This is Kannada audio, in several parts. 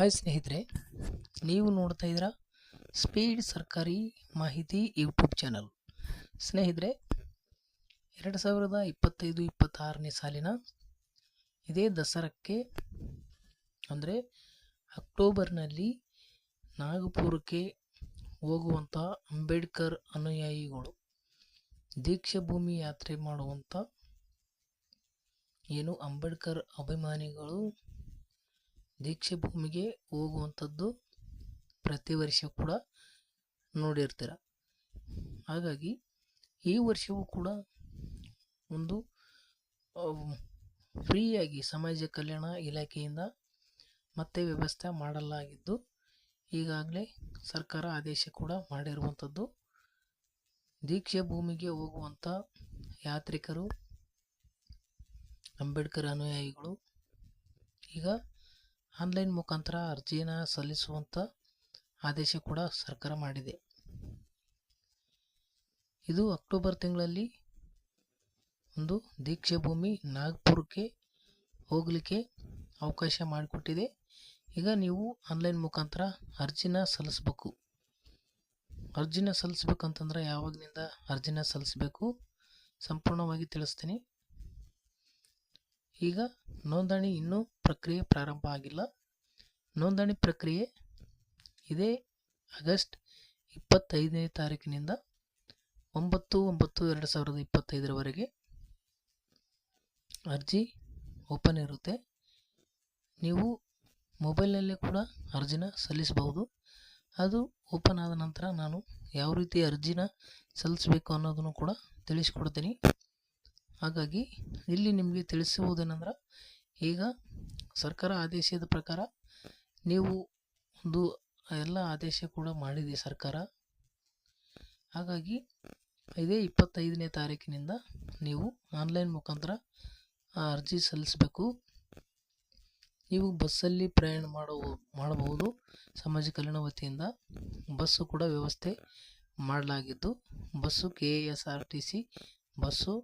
ಹಾಯ್ ಸ್ನೇಹಿತರೆ, ನೀವು ನೋಡ್ತಾ ಇದ್ದೀರಾ ಸ್ಪೀಡ್ ಸರ್ಕಾರಿ ಮಾಹಿತಿ ಯೂಟ್ಯೂಬ್ ಚಾನಲ್. ಸ್ನೇಹಿತರೆ, ಎರಡು ಸಾವಿರದ ಇಪ್ಪತ್ತೈದು, ಇಪ್ಪತ್ತಾರನೇ ಸಾಲಿನ ಇದೇ ದಸರಾಕ್ಕೆ ಅಂದರೆ ಅಕ್ಟೋಬರ್ನಲ್ಲಿ ನಾಗಪುರಕ್ಕೆ ಹೋಗುವಂಥ ಅಂಬೇಡ್ಕರ್ ಅನುಯಾಯಿಗಳು ದೀಕ್ಷಾ ಭೂಮಿ ಯಾತ್ರೆ ಮಾಡುವಂಥ ಏನು ಅಂಬೇಡ್ಕರ್ ಅಭಿಮಾನಿಗಳು ದೀಕ್ಷೆ ಭೂಮಿಗೆ ಹೋಗುವಂಥದ್ದು ಪ್ರತಿ ವರ್ಷ ಕೂಡ ನೋಡಿರ್ತೀರ. ಹಾಗಾಗಿ ಈ ವರ್ಷವೂ ಕೂಡ ಒಂದು ಫ್ರೀಯಾಗಿ ಸಮಾಜ ಕಲ್ಯಾಣ ಇಲಾಖೆಯಿಂದ ಮತ್ತೆ ವ್ಯವಸ್ಥೆ ಮಾಡಲಾಗಿದ್ದು, ಈಗಾಗಲೇ ಸರ್ಕಾರ ಆದೇಶ ಕೂಡ ಮಾಡಿರುವಂಥದ್ದು. ದೀಕ್ಷೆ ಭೂಮಿಗೆ ಹೋಗುವಂಥ ಯಾತ್ರಿಕರು, ಅಂಬೇಡ್ಕರ್ ಅನುಯಾಯಿಗಳು, ಈಗ ಆನ್ಲೈನ್ ಮುಖಾಂತರ ಅರ್ಜಿನ ಸಲ್ಲಿಸುವಂಥ ಆದೇಶ ಕೂಡ ಸರ್ಕಾರ ಮಾಡಿದೆ. ಇದು ಅಕ್ಟೋಬರ್ ತಿಂಗಳಲ್ಲಿ ಒಂದು ದೀಕ್ಷೆ ಭೂಮಿ ನಾಗ್ಪುರಕ್ಕೆ ಹೋಗಲಿಕ್ಕೆ ಅವಕಾಶ ಮಾಡಿಕೊಟ್ಟಿದೆ. ಈಗ ನೀವು ಆನ್ಲೈನ್ ಮುಖಾಂತರ ಅರ್ಜಿನ ಸಲ್ಲಿಸ್ಬೇಕು. ಅರ್ಜಿನ ಸಲ್ಲಿಸ್ಬೇಕಂತಂದ್ರೆ ಯಾವಾಗಿನಿಂದ ಅರ್ಜಿನ ಸಲ್ಲಿಸಬೇಕು? ಸಂಪೂರ್ಣವಾಗಿ ತಿಳಿಸ್ತೀನಿ. ಈಗ ನೋಂದಣಿ ಇನ್ನೂ ಪ್ರಕ್ರಿಯೆ ಪ್ರಾರಂಭ ಆಗಿಲ್ಲ. ನೋಂದಣಿ ಪ್ರಕ್ರಿಯೆ ಇದೇ ಆಗಸ್ಟ್ ಇಪ್ಪತ್ತೈದನೇ ತಾರೀಕಿನಿಂದ ಒಂಬತ್ತು ಒಂಬತ್ತು ಎರಡು ಸಾವಿರದ ಇಪ್ಪತ್ತೈದರವರೆಗೆ ಅರ್ಜಿ ಓಪನ್ ಇರುತ್ತೆ. ನೀವು ಮೊಬೈಲ್ನಲ್ಲೇ ಕೂಡ ಅರ್ಜಿನ ಸಲ್ಲಿಸಬಹುದು. ಅದು ಓಪನ್ ಆದ ನಂತರ ನಾನು ಯಾವ ರೀತಿ ಅರ್ಜಿನ ಸಲ್ಲಿಸಬೇಕು ಅನ್ನೋದನ್ನು ಕೂಡ ತಿಳಿಸ್ಕೊಡ್ತೀನಿ. ಹಾಗಾಗಿ ಇಲ್ಲಿ ನಿಮಗೆ ತಿಳಿಸುವುದೇನೆಂದ್ರೆ, ಈಗ ಸರ್ಕಾರ ಆದೇಶದ ಪ್ರಕಾರ ನೀವು ಒಂದು ಎಲ್ಲ ಆದೇಶ ಕೂಡ ಮಾಡಿದೆ ಸರ್ಕಾರ. ಹಾಗಾಗಿ ಇದೇ ಇಪ್ಪತ್ತೈದನೇ ತಾರೀಕಿನಿಂದ ನೀವು ಆನ್ಲೈನ್ ಮುಖಾಂತರ ಅರ್ಜಿ ಸಲ್ಲಿಸಬೇಕು. ನೀವು ಬಸ್ಸಲ್ಲಿ ಪ್ರಯಾಣ ಮಾಡುವ ಮಾಡಬಹುದು. ಸಮಾಜ ಕಲ್ಯಾಣ ವತಿಯಿಂದ ಬಸ್ಸು ಕೂಡ ವ್ಯವಸ್ಥೆ ಮಾಡಲಾಗಿದ್ದು, bus K S R T C bus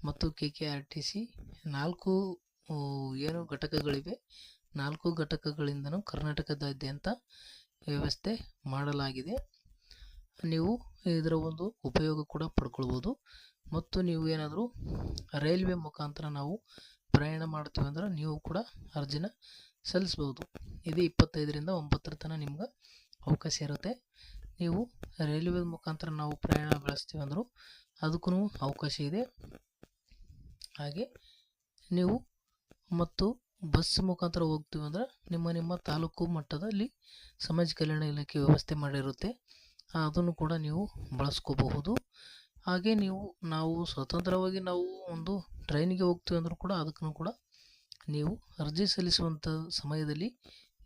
ಮತ್ತು K K R T C ನಾಲ್ಕು ಏನು ಘಟಕಗಳಿವೆ. ನಾಲ್ಕು ಘಟಕಗಳಿಂದನೂ ಕರ್ನಾಟಕದಾದ್ಯಂತ ವ್ಯವಸ್ಥೆ ಮಾಡಲಾಗಿದೆ. ನೀವು ಇದರ ಒಂದು ಉಪಯೋಗ ಕೂಡ ಪಡ್ಕೊಳ್ಬೋದು. ಮತ್ತು ನೀವು ಏನಾದರೂ ರೈಲ್ವೆ ಮುಖಾಂತರ ನಾವು ಪ್ರಯಾಣ ಮಾಡ್ತೀವಿ ಅಂದ್ರೆ ನೀವು ಕೂಡ ಅರ್ಜಿನ ಸಲ್ಲಿಸ್ಬೋದು. ಇದು ಇಪ್ಪತ್ತೈದರಿಂದ ಒಂಬತ್ತರ ತನಕ ನಿಮ್ಗೆ ಅವಕಾಶ ಇರುತ್ತೆ. ನೀವು ರೈಲ್ವೆ ಮುಖಾಂತರ ನಾವು ಪ್ರಯಾಣ ಬೆಳೆಸ್ತೀವಿ ಅಂದರೂ ಅದಕ್ಕೂ ಅವಕಾಶ ಇದೆ. ಹಾಗೆ ನೀವು ಮತ್ತು ಬಸ್ ಮುಖಾಂತರ ಹೋಗ್ತೀವಿ ಅಂದ್ರೆ ನಿಮ್ಮ ನಿಮ್ಮ ತಾಲೂಕು ಮಟ್ಟದಲ್ಲಿ ಸಮಾಜ ಕಲ್ಯಾಣ ಇಲಾಖೆ ವ್ಯವಸ್ಥೆ ಮಾಡಿರುತ್ತೆ. ಅದನ್ನು ಕೂಡ ನೀವು ಬಳಸ್ಕೋಬಹುದು. ಹಾಗೆ ನೀವು, ನಾವು ಸ್ವತಂತ್ರವಾಗಿ ನಾವು ಒಂದು ಟ್ರೈನಿಗೆ ಹೋಗ್ತೀವಿ ಅಂದರೂ ಕೂಡ ಅದಕ್ಕೂ ಕೂಡ ನೀವು ಅರ್ಜಿ ಸಲ್ಲಿಸುವಂಥ ಸಮಯದಲ್ಲಿ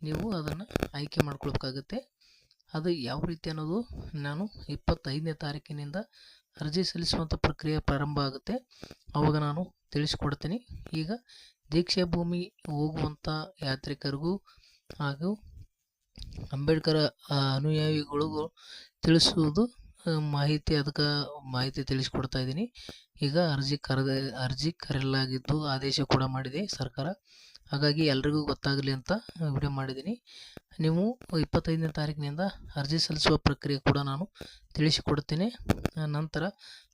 ನೀವು ಅದನ್ನು ಆಯ್ಕೆ ಮಾಡ್ಕೊಳ್ಬೇಕಾಗತ್ತೆ. ಅದು ಯಾವ ರೀತಿ ಅನ್ನೋದು ನಾನು ಇಪ್ಪತ್ತೈದನೇ ತಾರೀಕಿನಿಂದ ಅರ್ಜಿ ಸಲ್ಲಿಸುವಂಥ ಪ್ರಕ್ರಿಯೆ ಪ್ರಾರಂಭ ಆಗುತ್ತೆ. ಆವಾಗ ನಾನು ತಿಳಿಸ್ಕೊಡ್ತೀನಿ. ಈಗ ದೀಕ್ಷಾ ಭೂಮಿ ಹೋಗುವಂಥ ಯಾತ್ರಿಕರಿಗೂ ಹಾಗೂ ಅಂಬೇಡ್ಕರ್ ಅನುಯಾಯಿಗಳಿಗೂ ತಿಳಿಸುವುದು ಮಾಹಿತಿ, ಅದಕ್ಕೆ ಮಾಹಿತಿ ತಿಳಿಸ್ಕೊಡ್ತಾ ಇದ್ದೀನಿ. ಈಗ ಅರ್ಜಿ ಕರೆದ, ಅರ್ಜಿ ಕರೆಯಲಾಗಿದ್ದು ಆದೇಶ ಕೂಡ ಮಾಡಿದೆ ಸರ್ಕಾರ. ಹಾಗಾಗಿ ಎಲ್ರಿಗೂ ಗೊತ್ತಾಗಲಿ ಅಂತ ವಿಡಿಯೋ ಮಾಡಿದ್ದೀನಿ. ನೀವು ಇಪ್ಪತ್ತೈದನೇ ತಾರೀಕಿನಿಂದ ಅರ್ಜಿ ಸಲ್ಲಿಸುವ ಪ್ರಕ್ರಿಯೆ ಕೂಡ ನಾನು ತಿಳಿಸಿಕೊಡ್ತೀನಿ. ನಂತರ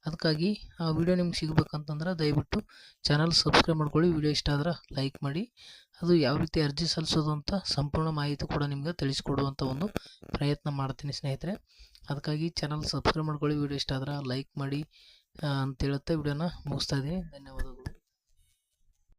ಅದಕ್ಕಾಗಿ ಆ ವಿಡಿಯೋ ನಿಮ್ಗೆ ಸಿಗಬೇಕಂತಂದ್ರೆ ದಯವಿಟ್ಟು ಚಾನಲ್ ಸಬ್ಸ್ಕ್ರೈಬ್ ಮಾಡ್ಕೊಳ್ಳಿ. ವಿಡಿಯೋ ಇಷ್ಟ ಆದ್ರೆ ಲೈಕ್ ಮಾಡಿ. ಅದು ಯಾವ ರೀತಿ ಅರ್ಜಿ ಸಲ್ಲಿಸೋದು ಅಂತ ಸಂಪೂರ್ಣ ಮಾಹಿತಿ ಕೂಡ ನಿಮ್ಗೆ ತಿಳಿಸ್ಕೊಡುವಂಥ ಒಂದು ಪ್ರಯತ್ನ ಮಾಡ್ತೀನಿ ಸ್ನೇಹಿತರೆ. ಅದಕ್ಕಾಗಿ ಚಾನಲ್ ಸಬ್ಸ್ಕ್ರೈಬ್ ಮಾಡ್ಕೊಳ್ಳಿ. ವಿಡಿಯೋ ಇಷ್ಟ ಆದ್ರೆ ಲೈಕ್ ಮಾಡಿ ಅಂತ ಹೇಳುತ್ತೆ. ವಿಡಿಯೋನ ಮುಗಿಸ್ತಾ ಇದ್ದೀನಿ. ಧನ್ಯವಾದ